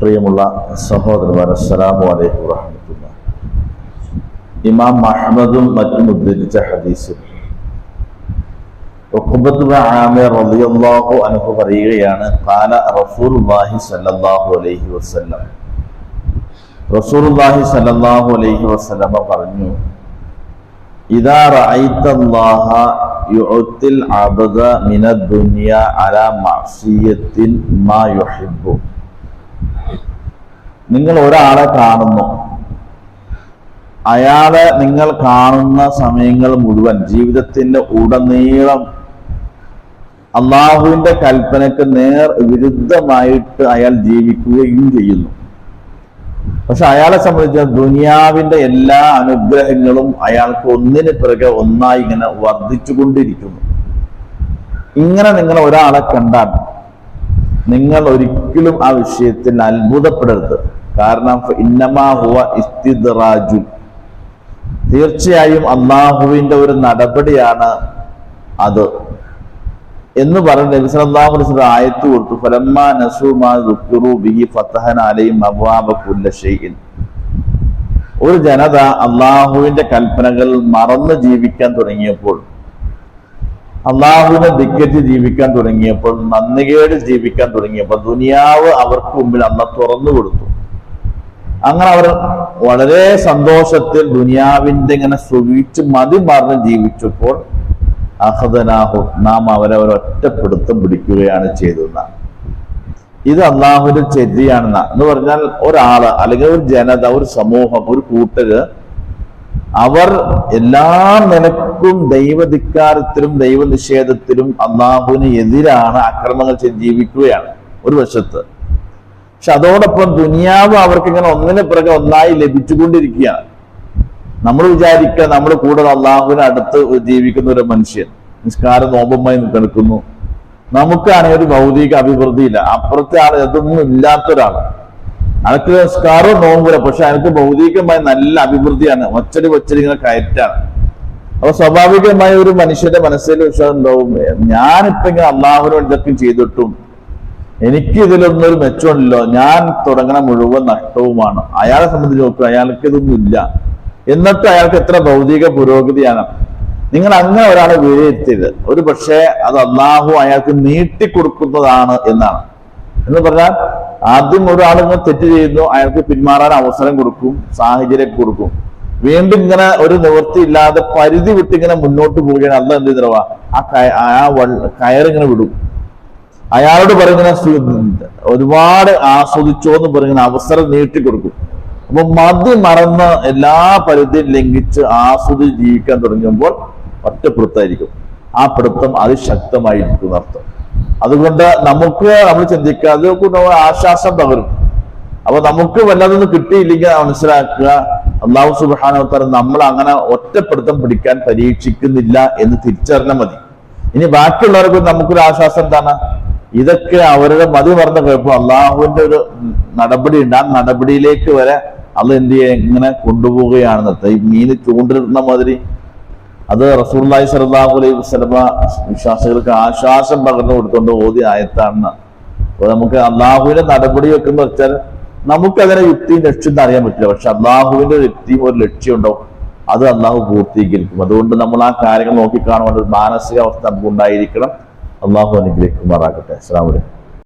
പ്രിയമുള്ള സഹോദരന്മാർ അസ്സലാമു അലൈഹി വറഹ്മത്തുള്ള ഇമാം മഹ്മദും മറ്റും ഉദ്ധരിച്ച ഹദീസിൽ റളിയല്ലാഹു അൻഹു പറയുകയാണ് ഖാല റസൂലുള്ളാഹി സ്വല്ലല്ലാഹു അലൈഹി വസല്ലം. റസൂലുള്ളാഹി സ്വല്ലല്ലാഹു അലൈഹി വസല്ലം പറഞ്ഞു ഇദാ റഅയ്തല്ലാഹ യുഅത്തിൽ അബ്ദ മിനദ് ദുനിയ അലാ മഅസിയത്തിൻ മാ യുഹിബ്ബു. നിങ്ങൾ ഒരാളെ കാണുന്നു. അയാളെ നിങ്ങൾ കാണുന്ന സമയങ്ങൾ മുഴുവൻ ജീവിതത്തിന്റെ ഉടനീളം അള്ളാഹുവിന്റെ കൽപ്പനക്ക് നേർ വിരുദ്ധമായിട്ട് അയാൾ ജീവിക്കുകയും ചെയ്യുന്നു. പക്ഷെ അയാളെ സംബന്ധിച്ച ദുനിയാവിന്റെ എല്ലാ അനുഗ്രഹങ്ങളും അയാൾക്ക് ഒന്നിന് പിറകെ ഒന്നായി ഇങ്ങനെ വർദ്ധിച്ചുകൊണ്ടിരിക്കുന്നു. ഇങ്ങനെ നിങ്ങൾ ഒരാളെ കണ്ടാൽ നിങ്ങൾ ഒരിക്കലും ആ വിഷയത്തിൽ അത്ഭുതപ്പെടരുത്. കാരണം ഇന്നമാ ഹുവ ഇസ്തിദ്റാജു തീർച്ചയായും അള്ളാഹുവിന്റെ ഒരു നടപടിയാണ് അത്. എന്ന് പറഞ്ഞ നബി സല്ലല്ലാഹു അലൈഹി വസല്ലം ആയത്ത് കൊടുത്തു ഫലമ്മ നസു മാ ബിഹി ഫതഹന അലൈഹിം അബ്വാബ കുല്ല ഷൈഇൻ. ഒരു ജനത അള്ളാഹുവിന്റെ കൽപ്പനകൾ മറന്ന് ജീവിക്കാൻ തുടങ്ങിയപ്പോൾ അള്ളാഹുവിനെ ധിക്കറ്റ് ജീവിക്കാൻ തുടങ്ങിയപ്പോൾ നന്ദികേട് ജീവിക്കാൻ തുടങ്ങിയപ്പോൾ ദുനിയാവ് അവർക്ക് മുമ്പിൽ അന്ന് തുറന്നു കൊടുത്തു. അങ്ങനെ അവർ വളരെ സന്തോഷത്തിൽ ദുനിയാവിന്റെ ഇങ്ങനെ സുഖിച്ച് മതി മറന്ന് ജീവിച്ചപ്പോൾ അഹദനാഹു നാം അവരെ ഒരു ഒറ്റപ്പെടുത്തം പിടിക്കുകയാണ് ചെയ്തതെന്നാണ് ഇത് അള്ളാഹുവിന്റെ ചെരിയാണെന്ന എന്ന് പറഞ്ഞാൽ ഒരാൾ അല്ലെങ്കിൽ ഒരു ജനത ഒരു സമൂഹം ഒരു കൂട്ടര് അവർ എല്ലാ നിലക്കും ദൈവധിക്കാരത്തിലും ദൈവനിഷേധത്തിലും അള്ളാഹുവിന് എതിരാണ് അക്രമങ്ങൾ ചെയ്ത് ജീവിക്കുകയാണ് ഒരു വശത്ത്. പക്ഷെ അതോടൊപ്പം ദുനിയാവ് അവർക്ക് ഇങ്ങനെ ഒന്നിനു പിറകെ ഒന്നായി ലഭിച്ചുകൊണ്ടിരിക്കുകയാണ്. നമ്മൾ വിചാരിക്കുക നമ്മൾ കൂടുതൽ അള്ളാഹുവിന് അടുത്ത് ജീവിക്കുന്ന ഒരു മനുഷ്യൻ. നിസ്കാരം നോമ്പുമായി നിൽക്കുന്നു. നമുക്കാണെങ്കിൽ ഒരു ഭൗതിക അഭിവൃദ്ധിയില്ല. അപ്പുറത്തെ ആൾ ഇതൊന്നും ഇല്ലാത്തൊരാളാണ്. അനക്ക് നിസ്കാരവും നോമ്പില്ല പക്ഷെ അനക്ക് ഭൗതികമായ നല്ല അഭിവൃദ്ധിയാണ്. ഒച്ചടി ഒച്ചടി ഇങ്ങനെ കയറ്റാണ്. അപ്പൊ സ്വാഭാവികമായ ഒരു മനുഷ്യന്റെ മനസ്സിൽ ഉണ്ടാവും. ഞാനിപ്പോ ഇങ്ങനെ അള്ളാഹുനോട് ഇതൊക്കെ ചെയ്തിട്ടും എനിക്ക് ഇതിലൊന്നും ഒരു മെച്ചമുണ്ടല്ലോ ഞാൻ തുടങ്ങണ മുഴുവൻ നഷ്ടവുമാണ്. അയാളെ സംബന്ധിച്ച് നോക്കുക അയാൾക്ക് ഇതൊന്നും ഇല്ല എന്നിട്ട് അയാൾക്ക് എത്ര ഭൗതിക പുരോഗതിയാണ്. നിങ്ങൾ അങ്ങനെ ഒരാളെ വിലയിരുത്തിയത് ഒരു പക്ഷേ അത് അള്ളാഹു അയാൾക്ക് നീട്ടിക്കൊടുക്കുന്നതാണ് എന്നാണ്. എന്ന് പറഞ്ഞാൽ ആദ്യം ഒരാൾ ഇങ്ങനെ തെറ്റ് ചെയ്യുന്നു അയാൾക്ക് പിന്മാറാൻ അവസരം കൊടുക്കും സാഹചര്യം കൊടുക്കും. വീണ്ടും ഇങ്ങനെ ഒരു നിവൃത്തി ഇല്ലാതെ പരിധി വിട്ട് ഇങ്ങനെ മുന്നോട്ട് പോവുകയാണ്. അല്ല എന്ത് ചെയ്തവാ ആ ആ കയറിങ്ങനെ വിടും. അയാളോട് പറയുന്ന ഒരുപാട് ആസ്വദിച്ചോ എന്ന് പറയുന്ന അവസരം നീട്ടി കൊടുക്കും. അപ്പൊ മതി മറന്ന് എല്ലാ പരിധിയും ലംഘിച്ച് ആസ്വദിച്ച് ജീവിക്കാൻ തുടങ്ങുമ്പോൾ ഒറ്റപ്പെടുത്തായിരിക്കും. ആ പിടുത്തം അതിശക്തമായിരിക്കും അർത്ഥം അതുകൊണ്ട് നമുക്ക് നമ്മൾ ചിന്തിക്കാതെ കൊണ്ട് ആശ്വാസം പകരും. അപ്പൊ നമുക്ക് വല്ലതൊന്നും കിട്ടിയില്ലെങ്കിൽ മനസ്സിലാക്കുക. അള്ളാഹു സുബാനോത്തര നമ്മൾ അങ്ങനെ ഒറ്റപ്പെടുത്തം പിടിക്കാൻ പരീക്ഷിക്കുന്നില്ല എന്ന് തിരിച്ചറിഞ്ഞാൽ മതി. ഇനി ബാക്കിയുള്ളവർക്ക് നമുക്കൊരു ആശ്വാസം എന്താണ്? ഇതൊക്കെ അവരുടെ മതി പറഞ്ഞ കുഴപ്പം അള്ളാഹുവിന്റെ ഒരു നടപടി ഉണ്ട്. ആ നടപടിയിലേക്ക് വരെ അത് എന്ത് ചെയ്യാ? ഇങ്ങനെ കൊണ്ടുപോവുകയാണെന്നർത്ഥം ഈ മീന് ചൂണ്ടിരുന്ന മാതിരി അത് റസൂർലായി സലാഹു അലൈഹി വസ്ലമ വിശ്വാസികൾക്ക് ആശ്വാസം പകർന്നു കൊടുത്തുകൊണ്ട് ഓതി ആയത്താണെന്ന്. അപ്പൊ നമുക്ക് അള്ളാഹുവിന്റെ നടപടി വെക്കുന്ന വെച്ചാൽ നമുക്കതിനെ യുക്തിയും ലക്ഷ്യം അറിയാൻ പറ്റില്ല. പക്ഷെ അള്ളാഹുവിന്റെ ഒരു യുക്തിയും ഒരു ലക്ഷ്യം ഉണ്ടോ? അത് അള്ളാഹു പൂർത്തീകരിക്കും. അതുകൊണ്ട് നമ്മൾ ആ കാര്യങ്ങൾ നോക്കിക്കാണുവാൻ ഒരു മാനസികാവസ്ഥ നമുക്ക് ഉണ്ടായിരിക്കണം അള്ളാഹു അനുഗ്രഹിക്കുമാറാകട്ടെ. അസ്സാം വലൈക്കും